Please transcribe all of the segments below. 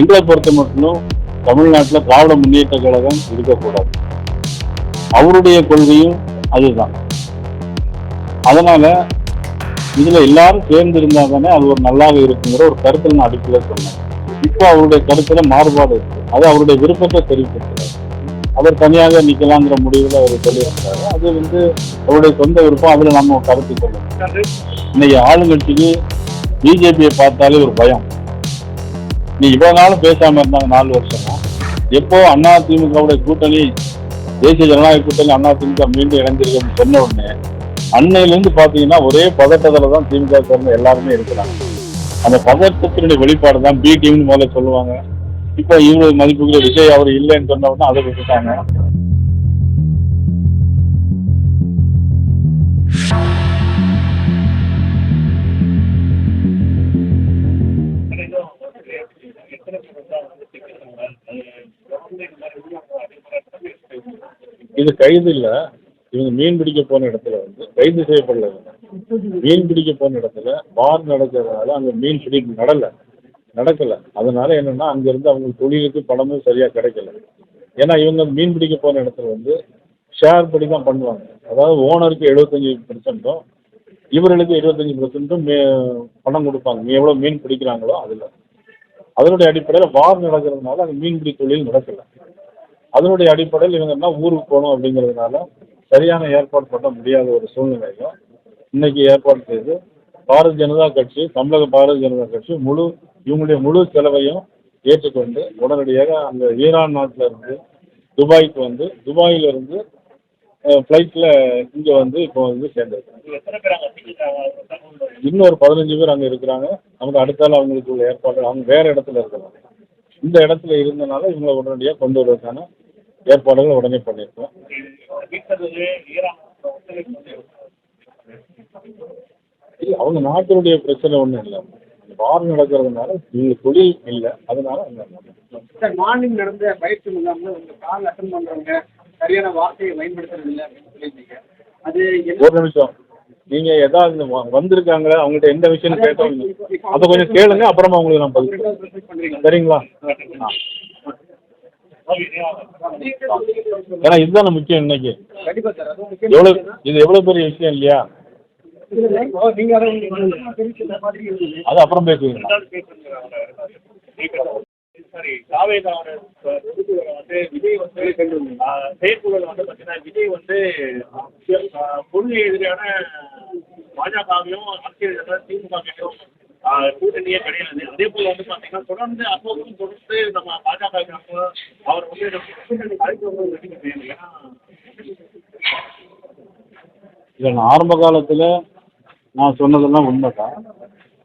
எங்களை பொறுத்த மட்டும் தமிழ்நாட்டில் திராவிட முன்னேற்ற கழகம் இருக்கக்கூடாது. அவருடைய கொள்கையும் அதுதான். அதனால இதுல எல்லாரும் சேர்ந்து இருந்தா தானே அது ஒரு நல்லாக இருக்குங்கிற ஒரு கருத்தில் நான் அடிப்படையில் சொன்னேன். இப்போ அவருடைய கருத்துல மாறுபாடு இருக்கு. அது அவருடைய விருப்பத்தை தெரிவிக்கிறார் அவர் தனியாக நிக்கலாங்கிற முடிவில் அவர் சொல்லியிருக்கிறாரு. அது வந்து அவருடைய சொந்த விருப்பம். அதுல நம்ம கருத்து சொல்லணும் இன்னைக்கு ஆளுங்கட்சிக்கு பிஜேபியை பார்த்தாலே ஒரு பயம். நீ இவ்வளவு நாளும் பேசாம இருந்தாங்க நாலு வருஷமா? எப்போ அண்ணா திமுகவுடைய கூட்டணி தேசிய ஜனநாயக கூட்டணி அண்ணா திமுக மீண்டும் இணைஞ்சிருக்குன்னு சொன்ன உடனே அன்னையிலேருந்து பார்த்தீங்கன்னா ஒரே பதட்டத்தில் தான் திமுக சேர்ந்த எல்லாருமே இருக்கிறாங்க. அந்த பதட்டத்தினுடைய வெளிப்பாடு தான் பி டீம்னு முதல்ல சொல்லுவாங்க. இப்போ இவ்வளவு மதிப்புக்குரிய விஜய் அவர் இல்லைன்னு சொன்ன உடனே அதை விட்டுட்டாங்க. இது கைது இல்லை. இவங்க மீன் பிடிக்க போன இடத்துல வந்து கைது செய்யப்படல. மீன் பிடிக்க போன இடத்துல பார் நடக்கிறதுனால அங்கே மீன் பிடி நடலை. நடக்கலை. அதனால என்னன்னா அங்கேருந்து அவங்க தொழிலுக்கு பணமும் சரியாக கிடைக்கல. ஏன்னா இவங்க மீன் பிடிக்க போன இடத்துல வந்து ஷேர் படி தான் பண்ணுவாங்க. அதாவது ஓனருக்கு எழுபத்தஞ்சி பர்சன்ட்டும் இவர்களுக்கு இருபத்தஞ்சி பர்சன்ட்டும் மே பணம் கொடுப்பாங்க. நீ எவ்வளோ மீன் பிடிக்கிறாங்களோ அதில். அதனுடைய அடிப்படையில் வார் நடக்கிறதுனால அந்த மீன்பிடி தொழில் நடக்கல. அதனுடைய அடிப்படையில் இவங்க என்ன ஊருக்கு போகணும் அப்படிங்கிறதுனால சரியான ஏற்பாடு பண்ண முடியாத ஒரு சூழ்நிலையும் இன்னைக்கு ஏற்பாடு செய்து பாரதிய ஜனதா கட்சி தமிழக பாரதிய ஜனதா கட்சி முழு இவங்களுடைய முழு செலவையும் ஏற்றுக்கொண்டு உடனடியாக அந்த ஈரான் நாட்டில் இருந்து துபாய்க்கு வந்து துபாயில இருந்து ஃப்ளைட்டில் இங்கே வந்து இப்போ வந்து சேர்ந்துருக்காங்க இன்னொரு பதினஞ்சு பேர் அங்கே இருக்கிறாங்க. நமக்கு அடுத்தால அவங்களுக்கு உள்ள ஏற்பாடு அவங்க வேறு இடத்துல இருக்கிறாங்க. இந்த இடத்துல இருந்தனால இவங்களை உடனடியாக கொண்டு வருவதற்கான ஏற்பாடுகள் உடனே பண்ணியிருக்கோம். அவங்க நாட்டினுடைய பிரச்சனை ஒன்றும் இல்லை. வார் நடக்கிறதுனால இவங்க தொழில் இல்லை. அதனால சார் மார்னிங் நடந்த பயிற்சி முகாமில் உங்க கால் அட்டன் பண்றவங்க சரியான வார்த்தையை பயன்படுத்துறது இல்லை அப்படின்னு சொல்லியிருந்தீங்க. அது என்ன ஒரு நிமிஷம். நீங்க ஏதாவது வ- வந்திருக்காங்களா? அவங்கள்ட்ட எந்த விஷயம் கேட்டவங்க அதை கொஞ்சம் கேளுங்க அப்புறமா உங்களுக்கு நான் பதில் சரிங்களா. ஏன்னா இதுதானே முக்கியம் இன்னைக்கு. கண்டிப்பா சார் இது எவ்வளோ பெரிய விஷயம் இல்லையா? ஓ, நீங்க அது அப்புறம் பேசுவீங்க. சரி தாவேதாவோட பொறுப்புகளை வந்து விஜய் வந்து ஆஹ், செயற்குழுல வந்து பார்த்தீங்கன்னா விஜய் வந்து ஆஹ், கொள்கை எதிரான பாஜகவையும் அரசியல் ஜனதா திமுகவையும் கூட்டணியே கிடையாது. அதே போல வந்து பார்த்தீங்கன்னா தொடர்ந்து அப்போதும் தொடர்ந்து நம்ம பாஜக அவர் வந்து கூட்டணி அழைப்பு வந்து நடிக்கிறது ஆரம்ப காலத்தில் நான் சொன்னதெல்லாம் உண்மைதான்.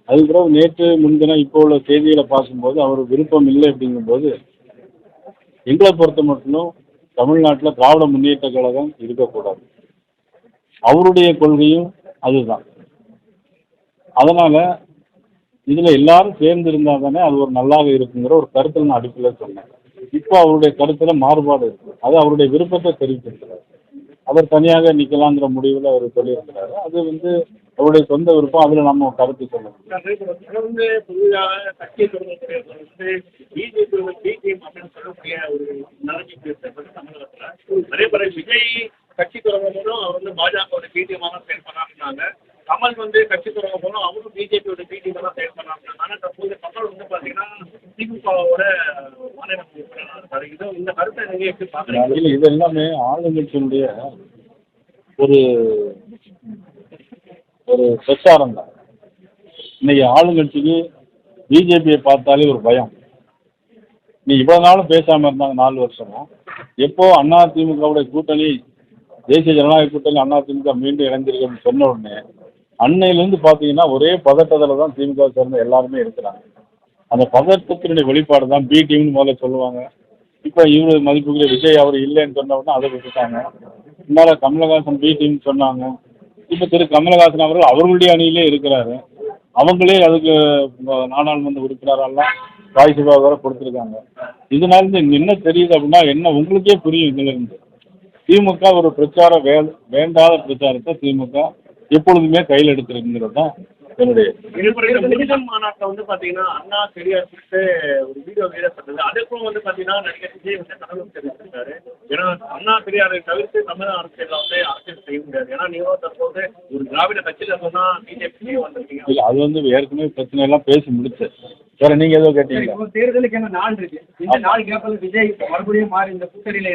அதுக்கு பிறகு நேற்று முன்தினம் இப்போ உள்ள செய்திகளை பார்க்கும்போது அவர் விருப்பம் இல்லை அப்படிங்கும்போது எங்களை பொறுத்த மட்டும் தமிழ்நாட்டில் திராவிட முன்னேற்ற கழகம் இருக்கக்கூடாது. அவருடைய கொள்கையும் அதுதான். அதனால் இதில் எல்லாரும் சேர்ந்து இருந்தால் தானே அது ஒரு நல்லாவே இருக்குங்கிற ஒரு கருத்தில் நான் அடிப்படையில் சொன்னேன். இப்போ அவருடைய கருத்தில் மாறுபாடு இருக்கு. அது அவருடைய விருப்பத்தை தெரிவித்திருக்கிறார். அவர் தனியாக நிற்கலாங்கிற முடிவில் அவர் சொல்லியிருக்கிறாரு. அது வந்து அவருடைய சொந்த விருப்பம். அதில் நம்ம கருத்து சொல்லணும் தொடர்ந்து புதிதாக அப்படின்னு அதே போல விஜய் கட்சி தொடங்கும் அவர் வந்து பாஜகவோட பிடிஎமாக செயல்படுறாங்க கமல் வந்து கட்சி தொடங்கும் அவரும் பிஜேபியோட பிடிஎம் தான் செயல்படுறாங்க ஆனால் தற்போது கமல் வந்து பார்த்தீங்கன்னா திமுகவோட இது இந்த கருத்தை எப்படி பார்க்குறீங்க? இது எல்லாமே ஆளுங்கட்சியினுடைய ஒரு ஒரு பிரச்சாரம் தான். இன்னைக்கு ஆளுங்கட்சிக்கு பிஜேபியை பார்த்தாலே ஒரு பயம். நீ இவ்வளவு நாளும் பேசாம இருந்தாங்க நாலு வருஷமா. எப்போ அண்ணா திமுகவுடைய கூட்டணி தேசிய ஜனநாயக கூட்டணி அண்ணா திமுக மீண்டும் இணைஞ்சிருக்குன்னு சொன்ன உடனே அன்னையிலேருந்து பார்த்தீங்கன்னா ஒரே பதட்டத்தில் தான் திமுக சேர்ந்த எல்லாருமே இருக்கிறாங்க. அந்த பதட்டத்தினுடைய வெளிப்பாடு தான் பி டீம்னு முதல்ல சொல்லுவாங்க. இப்போ இவரு மதிப்புக்குரிய விஜய் அவர் இல்லைன்னு சொன்ன உடனே அதை விட்டுட்டாங்க. முன்னால கமலஹாசன் பி டீம் சொன்னாங்க. இப்போ திரு கமலஹாசன் அவர்கள் அவர்களுடைய அணியிலே இருக்கிறாரு. அவங்களே அதுக்கு நாடாளுமன்ற உறுப்பினரெல்லாம் ராஜ்யசபா வேற கொடுத்துருக்காங்க. இதனால இருந்து என்ன தெரியுது அப்படின்னா என்ன உங்களுக்கே புரியும் இதுல இருந்து. திமுக ஒரு பிரச்சார வே வேண்டாத பிரச்சாரத்தை திமுக எப்பொழுதுமே கையில் எடுத்திருக்குங்கிறது தான் என்னுடைய மாநாட்டில் வந்து பாத்தீங்கன்னா அண்ணா பெரியார் குறித்து ஒரு வீடியோ வெளியிடப்பட்டது அதுக்கும் வந்து பாத்தீங்கன்னா நடிகர் விஜய் வந்து கனவு தெரிவிச்சிருக்காரு. ஏன்னா அண்ணா பெரியாரை தவிர்த்து தமிழக அரசியல் வந்து அரசியல் செய்ய முடியாது. ஏன்னா நீங்களும் தற்போது ஒரு திராவிட கட்சியில சொன்னா பிஜேபி வந்திருக்கீங்க. இல்ல அது வந்து ஏற்கனவே பிரச்சனை எல்லாம் பேசி முடிச்சு. வேற நீங்க ஏதோ இப்போ தேர்தலுக்கு என்ன நாள் இருக்கு? இந்த நாள் கேப்பில் விஜய் மறுபடியும் மாறி இந்த கூட்டணியில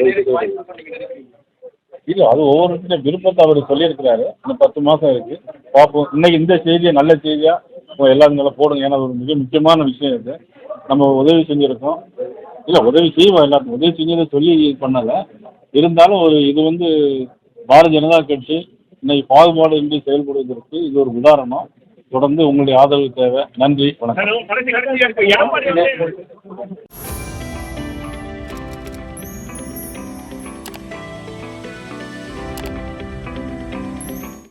இல்ல அது ஒவ்வொருத்தருடைய விருப்பத்தை அவர் சொல்லியிருக்கிறாரு. இந்த பத்து மாசம் இருக்கு. பார்ப்போம். இன்னைக்கு இந்த செய்தியை நல்ல செய்தியா இப்போ எல்லாரும் நல்லா போடுங்க. ஏன்னா ஒரு மிக முக்கியமான விஷயம் இது. நம்ம உதவி செஞ்சிருக்கோம். இல்ல உதவி செய்வோம் எல்லாருக்கும். உதவி செஞ்சதை சொல்லி இது பண்ணல. இருந்தாலும் ஒரு இது வந்து பாரதிய ஜனதா கட்சி இன்னைக்கு பாகுபாடு இன்றி செயல்படுவதற்கு இது ஒரு உதாரணம். தொடர்ந்து உங்களுடைய ஆதரவு தேவை. நன்றி. வணக்கம்.